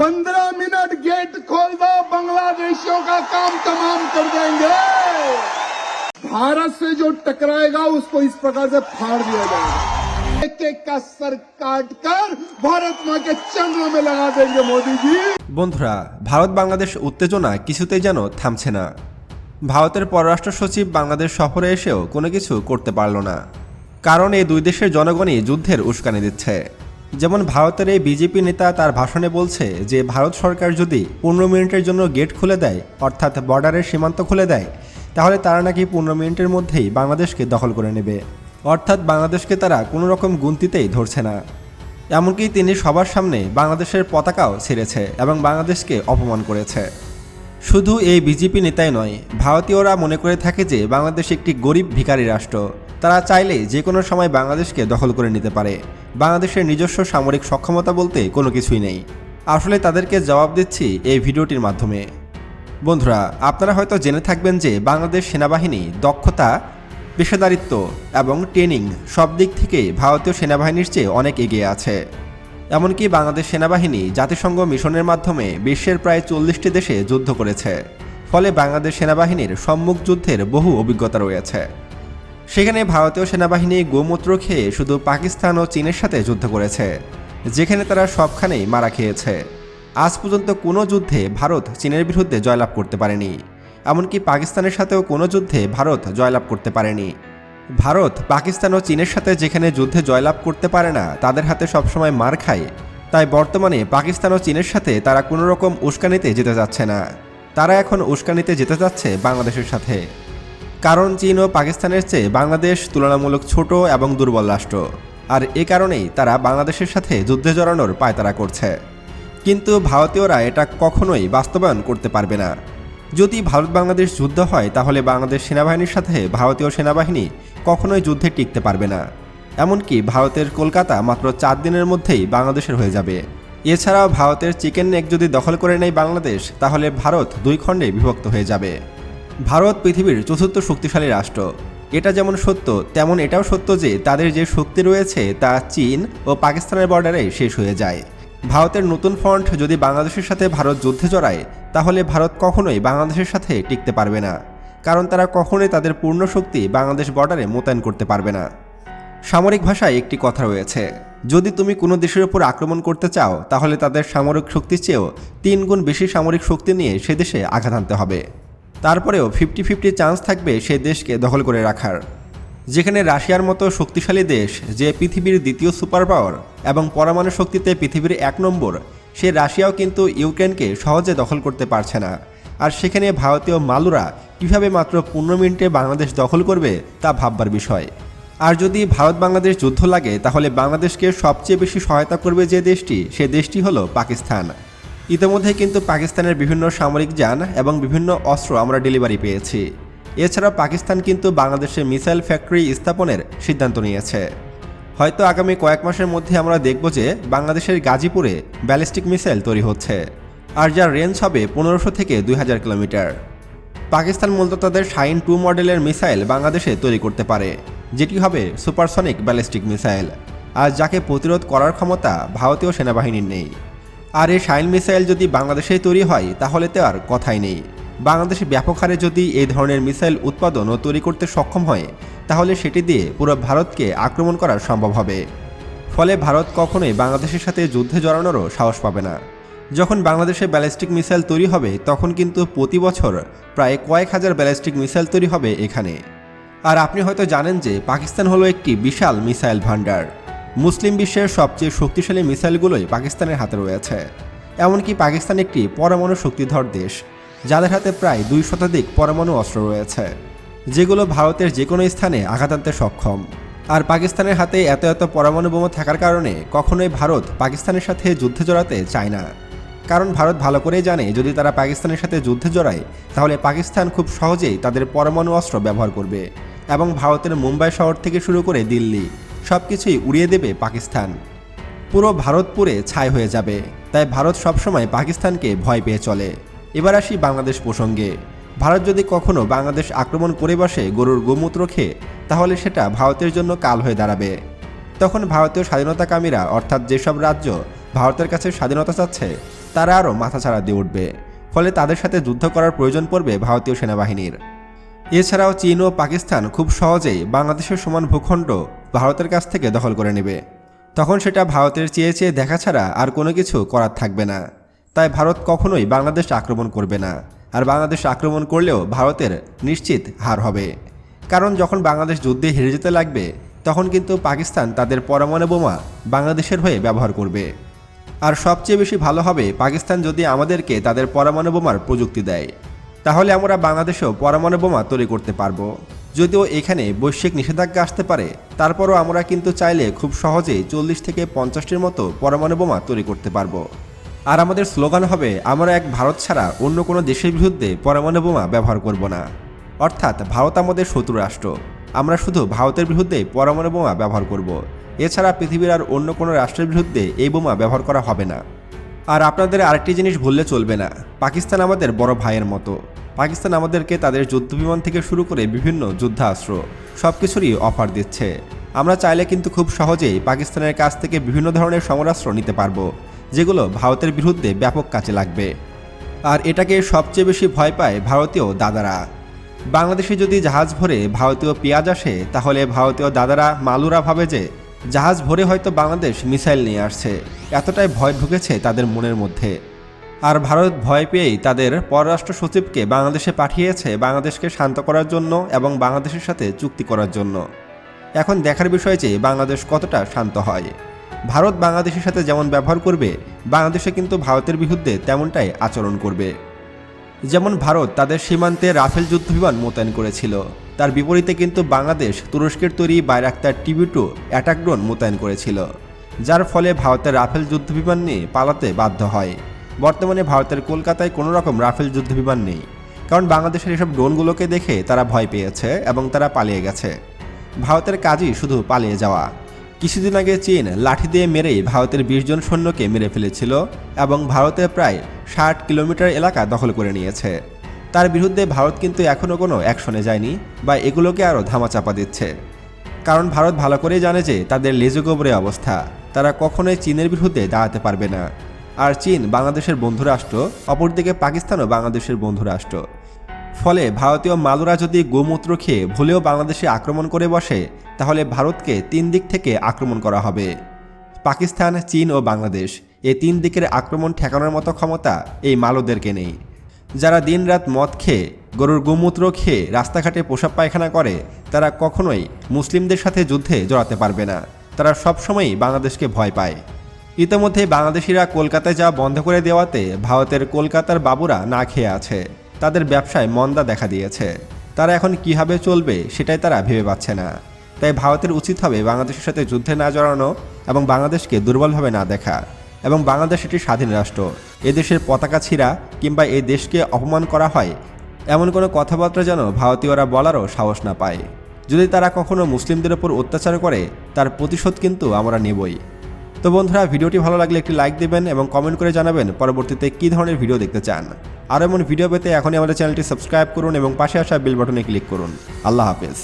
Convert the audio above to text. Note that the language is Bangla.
पंद्रह मिनट गेट खोल दो बांग्लादेशियों का काम तमाम कर देंगे भारत से जो टकराएगा उसको इस प्रकार से फाड़ दिया जाएगा एक एक का सर काट कर भारत माँ के चंद्र में लगा देंगे मोदी जी বন্ধুরা ভারত বাংলাদেশ উত্তেজনা কিছুতেই যেন থামছে না ভারতের পররাষ্ট্র সচিব বাংলাদেশ সফরে এসেও কোনো কিছু করতে পারল না কারণ এই দুই দেশের জনগণই যুদ্ধের উস্কানি দিচ্ছে যেমন ভারতের এই বিজেপি নেতা তার ভাষণে বলছে যে, ভারত সরকার যদি পনেরো মিনিটের জন্য গেট খুলে দেয়, অর্থাৎ বর্ডারের সীমান্ত খুলে দেয়, তাহলে তারা নাকি পনেরো মিনিটের মধ্যেই বাংলাদেশকে দখল করে নেবে। অর্থাৎ বাংলাদেশকে তারা কোনো রকম গুনতিতেই ধরছে না। এমনকি তিনি সবার সামনে বাংলাদেশের পতাকাও ছেড়েছে এবং বাংলাদেশকে অপমান করেছে। শুধু এই বিজেপি নেতাই নয়, ভারতীয়রা মনে করে থাকে যে, বাংলাদেশ একটি গরিব ভিখারি রাষ্ট্র। তারা চাইলে যে কোনো সময় বাংলাদেশকে দখল করে নিতে পারে। বাংলাদেশের নিজস্ব সামরিক সক্ষমতা বলতে কোনো কিছুই নেই। আসলে তাদেরকে জবাব দিচ্ছি এই ভিডিওটির মাধ্যমে। বন্ধুরা, আপনারা হয়তো জেনে থাকবেন যে বাংলাদেশ সেনাবাহিনী দক্ষতা, পেশাদারিত্ব এবং ট্রেনিং সব দিক থেকে ভারতীয় সেনাবাহিনীর চেয়ে অনেক এগিয়ে আছে। এমনকি বাংলাদেশ সেনাবাহিনী জাতিসংঘ মিশনের মাধ্যমে বিশ্বের প্রায় চল্লিশটি দেশে যুদ্ধ করেছে। ফলে বাংলাদেশ সেনাবাহিনীর সম্মুখ যুদ্ধের বহু অভিজ্ঞতা রয়েছে। সেখানে ভারতীয় সেনাবাহিনী গোমূত্র খেয়ে শুধু পাকিস্তান ও চীনের সাথে যুদ্ধ করেছে, যেখানে তারা সবখানেই মারা খেয়েছে। আজ পর্যন্ত কোনো যুদ্ধে ভারত চীনের বিরুদ্ধে জয়লাভ করতে পারেনি, এমনকি পাকিস্তানের সাথেও কোনো যুদ্ধে ভারত জয়লাভ করতে পারেনি। ভারত, পাকিস্তান ও চীনের সাথে যেখানে যুদ্ধে জয়লাভ করতে পারে না, তাদের হাতে সবসময় মার খায়, তাই বর্তমানে পাকিস্তান ও চীনের সাথে তারা কোনো রকম উস্কানিতে যেতে যাচ্ছে না। তারা এখন উস্কানিতে যেতে যাচ্ছে বাংলাদেশের সাথে। কারণ চীন ও পাকিস্তানের চেয়ে বাংলাদেশ তুলনামূলক ছোট এবং দুর্বল রাষ্ট্র। আর এ কারণেই তারা বাংলাদেশের সাথে যুদ্ধে জড়ানোর পায়তারা করছে। কিন্তু ভারতীয়রা এটা কখনোই বাস্তবায়ন করতে পারবে না। যদি ভারত বাংলাদেশ যুদ্ধ হয়, তাহলে বাংলাদেশ সেনাবাহিনীর সাথে ভারতীয় সেনাবাহিনী কখনোই যুদ্ধে টিকতে পারবে না। এমনকি ভারতের কলকাতা মাত্র চার দিনের মধ্যেই বাংলাদেশের হয়ে যাবে। এছাড়াও ভারতের চিকেন নেক যদি দখল করে নেয় বাংলাদেশ, তাহলে ভারত দুই খণ্ডে বিভক্ত হয়ে যাবে। ভারত পৃথিবীর চতুর্থ শক্তিশালী রাষ্ট্র। এটা যেমন সত্য, তেমন এটাও সত্য যে তাদের যে শক্তি রয়েছে তা চীন ও পাকিস্তানের বর্ডারে শেষ হয়ে যায়। ভারতের নতুন ফ্রন্ট যদি বাংলাদেশের সাথে ভারত যুদ্ধে জড়ায়, তাহলে ভারত কখনোই বাংলাদেশের সাথে টিকতে পারবে না। কারণ তারা কখনোই তাদের পূর্ণ শক্তি বাংলাদেশ বর্ডারে মোতায়েন করতে পারবে না। সামরিক ভাষায় একটি কথা রয়েছে, যদি তুমি কোনো দেশের উপর আক্রমণ করতে চাও, তাহলে তাদের সামরিক শক্তির চেয়েও তিন গুণ বেশি সামরিক শক্তি নিয়ে সে দেশে আঘাত আনতে হবে। তারপরেও ফিফটি ফিফটি চান্স থাকবে সে দেশকে দখল করে রাখার। যেখানে রাশিয়ার মতো শক্তিশালী দেশ যে পৃথিবীর দ্বিতীয় সুপার পাওয়ার এবং পরমাণু শক্তিতে পৃথিবীর এক নম্বর, সে রাশিয়াও কিন্তু ইউক্রেনকে সহজে দখল করতে পারছে না। আর সেখানে ভারতীয় মালুরা কীভাবে মাত্র পনেরো মিনিটে বাংলাদেশ দখল করবে, তা ভাববার বিষয়। আর যদি ভারত বাংলাদেশ যুদ্ধ লাগে, তাহলে বাংলাদেশকে সবচেয়ে বেশি সহায়তা করবে যে দেশটি, সে দেশটি হলো পাকিস্তান। ইতিমধ্যে কিন্তু পাকিস্তানের বিভিন্ন সামরিক যান এবং বিভিন্ন অস্ত্র আমরা ডেলিভারি পেয়েছি। এছাড়া পাকিস্তান কিন্তু বাংলাদেশে মিসাইল ফ্যাক্টরি স্থাপনের সিদ্ধান্ত নিয়েছে। হয়তো আগামী কয়েক মাসের মধ্যে আমরা দেখব যে বাংলাদেশের গাজীপুরে ব্যালিস্টিক মিসাইল তৈরি হচ্ছে আর যার রেঞ্জ হবে পনেরোশো থেকে দুই হাজার কিলোমিটার। পাকিস্তান মূলত তাদের শাইন টু মডেলের মিসাইল বাংলাদেশে তৈরি করতে পারে, যেটি হবে সুপারসনিক ব্যালিস্টিক মিসাইল। আর যাকে প্রতিরোধ করার ক্ষমতা ভারতীয় সেনাবাহিনীর নেই। আর এই শাইন মিসাইল যদি বাংলাদেশেই তৈরি হয়, তাহলে তো আর কথাই নেই। বাংলাদেশে ব্যাপক হারে যদি এই ধরনের মিসাইল উৎপাদন ও তৈরি করতে সক্ষম হয়, তাহলে সেটি দিয়ে পুরো ভারতকে আক্রমণ করা সম্ভব হবে। ফলে ভারত কখনোই বাংলাদেশের সাথে যুদ্ধে জড়ানোরও সাহস পাবে না। যখন বাংলাদেশে ব্যালিস্টিক মিসাইল তৈরি হবে, তখন কিন্তু প্রতি বছর প্রায় কয়েক হাজার ব্যালিস্টিক মিসাইল তৈরি হবে এখানে। আর আপনি হয়তো জানেন যে পাকিস্তান হলো একটি বিশাল মিসাইল ভান্ডার মুসলিম বিশ্বের সবচেয়ে শক্তিশালী মিসাইলগুলোই পাকিস্তানের হাতে রয়েছে। এমনকি পাকিস্তান একটি পরমাণু শক্তিধর দেশ, যাদের হাতে প্রায় দুই শতাধিক পরমাণু অস্ত্র রয়েছে, যেগুলো ভারতের যে কোনো স্থানে আঘাত আনতে সক্ষম। আর পাকিস্তানের হাতে এত এত পরমাণু বোমা থাকার কারণে কখনোই ভারত পাকিস্তানের সাথে যুদ্ধে জড়াতে চায় না। কারণ ভারত ভালো করেই জানে, যদি তারা পাকিস্তানের সাথে যুদ্ধে জড়ায়, তাহলে পাকিস্তান খুব সহজেই তাদের পরমাণু অস্ত্র ব্যবহার করবে। এবং ভারতের মুম্বাই শহর থেকে শুরু করে দিল্লি সব কিছুই উড়িয়ে দেবে পাকিস্তান। পুরো ভারত পুরে ছাই হয়ে যাবে, তাই ভারত সবসময় পাকিস্তানকে ভয় পেয়ে চলে। এবার আসি বাংলাদেশ প্রসঙ্গে। ভারত যদি কখনো বাংলাদেশ আক্রমণ করে বসে গরুর গোমূত্র খেয়ে, তাহলে সেটা ভারতের জন্য কাল হয়ে দাঁড়াবে। তখন ভারতীয় স্বাধীনতাকামীরা, অর্থাৎ যেসব রাজ্য ভারতের কাছে স্বাধীনতা চাচ্ছে, তারা আরও মাথাছাড়া দিয়ে উঠবে। ফলে তাদের সাথে যুদ্ধ করার প্রয়োজন পড়বে ভারতীয় সেনাবাহিনীর। এছাড়াও চীন ও পাকিস্তান খুব সহজেই বাংলাদেশের সমান ভূখণ্ড ভারতের কাছ থেকে দখল করে নেবে। তখন সেটা ভারতের চেয়ে চেয়ে দেখা ছাড়া আর কোনো কিছু করার থাকবে না। তাই ভারত কখনোই বাংলাদেশ আক্রমণ করবে না। আর বাংলাদেশ আক্রমণ করলেও ভারতের নিশ্চিত হার হবে। কারণ যখন বাংলাদেশ যুদ্ধে হেরে যেতে লাগবে, তখন কিন্তু পাকিস্তান তাদের পরমাণু বোমা বাংলাদেশের হয়ে ব্যবহার করবে। আর সবচেয়ে বেশি ভালো হবে পাকিস্তান যদি আমাদেরকে তাদের পরমাণু বোমার প্রযুক্তি দেয়। তাহলে আমরা বাংলাদেশেও পরমাণু বোমা তৈরি করতে পারব। যদিও এখানে বৈশ্বিক নিষেধাজ্ঞা আসতে পারে, তারপরও আমরা কিন্তু চাইলে খুব সহজেই চল্লিশ থেকে পঞ্চাশটির মতো পরমাণু বোমা তৈরি করতে পারব। আর আমাদের স্লোগান হবে, আমরা এক ভারত ছাড়া অন্য কোনো দেশের বিরুদ্ধে পরমাণু বোমা ব্যবহার করব না। অর্থাৎ ভারত আমাদের শত্রু রাষ্ট্র। আমরা শুধু ভারতের বিরুদ্ধে পরমাণু বোমা ব্যবহার করব। এছাড়া পৃথিবীর আর অন্য কোনো রাষ্ট্রের বিরুদ্ধে এই বোমা ব্যবহার করা হবে না। আর আপনাদের আরেকটি জিনিস ভুললে চলবে না, পাকিস্তান আমাদের বড় ভাইয়ের মতো। পাকিস্তান আমাদেরকে তাদের যুদ্ধবিমান থেকে শুরু করে বিভিন্ন যুদ্ধাস্ত্র সব কিছুরই অফার দিচ্ছে। আমরা চাইলে কিন্তু খুব সহজেই পাকিস্তানের কাছ থেকে বিভিন্ন ধরনের সমরাস্ত্র নিতে পারব, যেগুলো ভারতের বিরুদ্ধে ব্যাপক কাজে লাগবে। আর এটাকে সবচেয়ে বেশি ভয় পায় ভারতীয় দাদারা। বাংলাদেশে যদি জাহাজ ভরে ভারতীয় পেঁয়াজ আসে, তাহলে ভারতীয় দাদারা মালুরা ভাবে যে জাহাজ ভরে হয়তো বাংলাদেশ মিসাইল নিয়ে আসছে। এতটাই ভয় ঢুকেছে তাদের মনের মধ্যে। আর ভারত ভয় পেয়েই তাদের পররাষ্ট্র সচিবকে বাংলাদেশে পাঠিয়েছে বাংলাদেশকে শান্ত করার জন্য এবং বাংলাদেশের সাথে চুক্তি করার জন্য। এখন দেখার বিষয় যে বাংলাদেশ কতটা শান্ত হয়। ভারত বাংলাদেশের সাথে যেমন ব্যবহার করবে, বাংলাদেশে কিন্তু ভারতের বিরুদ্ধে তেমনটাই আচরণ করবে। যেমন ভারত তাদের সীমান্তে রাফেল যুদ্ধবিমান মোতায়েন করেছিল, তার বিপরীতে কিন্তু বাংলাদেশ তুরস্কের তৈরি Bayraktar TB two attack drone মোতায়েন করেছিল, যার ফলে ভারতের রাফেল যুদ্ধবিমান নিয়ে পালাতে বাধ্য হয়। বর্তমানে ভারতের কলকাতায় কোনো রকম রাফেল যুদ্ধবিমান নেই। কারণ বাংলাদেশের এসব ড্রোনগুলোকে দেখে তারা ভয় পেয়েছে এবং তারা পালিয়ে গেছে। ভারতের কাজই শুধু পালিয়ে যাওয়া। কিছুদিন আগে চীন লাঠি দিয়ে মেরেই ভারতের বিশ জন সৈন্যকে মেরে ফেলেছিল এবং ভারতের প্রায় ষাট কিলোমিটার এলাকা দখল করে নিয়েছে। তার বিরুদ্ধে ভারত কিন্তু এখনও কোনো অ্যাকশনে যায়নি বা এগুলোকে আরও ধামাচাপা দিচ্ছে। কারণ ভারত ভালো করেই জানে যে তাদের লেজগোবরে অবস্থা। তারা কখনোই চীনের বিরুদ্ধে দাঁড়াতে পারবে না। আর চীন বাংলাদেশের বন্ধুরাষ্ট্র অপরদিকে পাকিস্তানও বাংলাদেশের বন্ধুরাষ্ট্র ফলে ভারতীয় মালুরা যদি গোমূত্র খেয়ে ভুলেও বাংলাদেশে আক্রমণ করে বসে, তাহলে ভারতকে তিন দিক থেকে আক্রমণ করা হবে। পাকিস্তান, চীন ও বাংলাদেশ এই তিন দিকের আক্রমণ ঠেকানোর মতো ক্ষমতা এই মালুদেরকে নেই। যারা দিনরাত মদ খেয়ে, গরুর গোমূত্র খেয়ে রাস্তাঘাটে পোশাক পায়খানা করে, তারা কখনোই মুসলিমদের সাথে যুদ্ধে জড়াতে পারবে না। তারা সবসময়ই বাংলাদেশকে ভয় পায়। ইতিমধ্যে বাংলাদেশিরা কলকাতায় যাওয়া বন্ধ করে দেওয়াতে ভারতের কলকাতার বাবুরা না খেয়ে আছে। তাদের ব্যবসায় মন্দা দেখা দিয়েছে। তারা এখন কীভাবে চলবে সেটাই তারা ভেবে পাচ্ছে না। তাই ভারতের উচিত হবে বাংলাদেশের সাথে যুদ্ধে না জড়ানো এবং বাংলাদেশকে দুর্বলভাবে না দেখা এবং বাংলাদেশ একটি স্বাধীন রাষ্ট্র। এদেশের পতাকা ছিঁড়া কিংবা এই দেশকে অপমান করা হয়, এমন কোনো কথাবার্তা যেন ভারতীয়রা বলারও সাহস না পায়। যদি তারা কখনো মুসলিমদের ওপর অত্যাচার করে, তার প্রতিশোধ কিন্তু আমরা নেবই। তো বন্ধুরা, ভিডিওটি ভালো লাগলে একটি লাইক দেবেন এবং কমেন্ট করে জানাবেন পরবর্তীতে কী ধরনের ভিডিও দেখতে চান। আর এমন ভিডিও পেতে এখনই আমাদের চ্যানেলটি সাবস্ক্রাইব করুন এবং পাশে আসা বেল বাটনে ক্লিক করুন। আল্লাহ হাফেজ।